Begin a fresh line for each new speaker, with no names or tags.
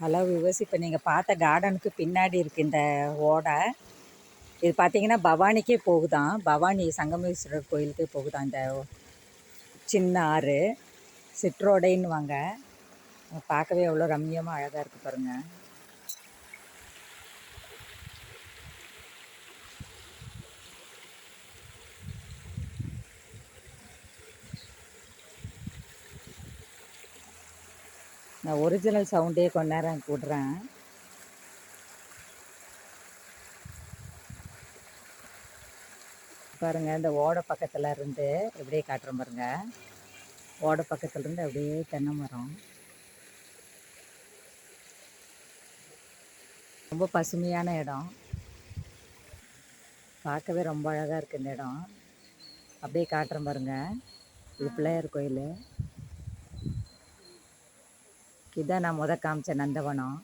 Hello விவஸ் இப்போ நீங்கள் பார்த்த கார்டனுக்கு பின்னாடி இருக்குது இந்த ஓடை. இது பார்த்தீங்கன்னா பவானிக்கே போகுதான். பவானி சங்கமேஸ்வரர் கோயிலுக்கே போகுதான் இந்த சின்ன ஆறு. சிற்றோடைன்னுவாங்க. பார்க்கவே எவ்வளோ ரம்மியமாக அழகாக இருக்குது பாருங்கள் நான் ஒரிஜினல் சவுண்டே கொஞ்ச நேரம் கூடுறேன் பாருங்க இந்த ஓடை பக்கத்தில் இருந்து எப்படியே காட்டுறோம் பாருங்க. ஓடை பக்கத்துல இருந்து அப்படியே தென்னை மரம். ரொம்ப பசுமையான இடம். பார்க்கவே ரொம்ப அழகாக இருக்குது இந்த இடம். அப்படியே காட்டுறேன் பாருங்க. இது பிள்ளையார் கோயில். இதான் நான் முத காமிச்ச நந்தவனம்.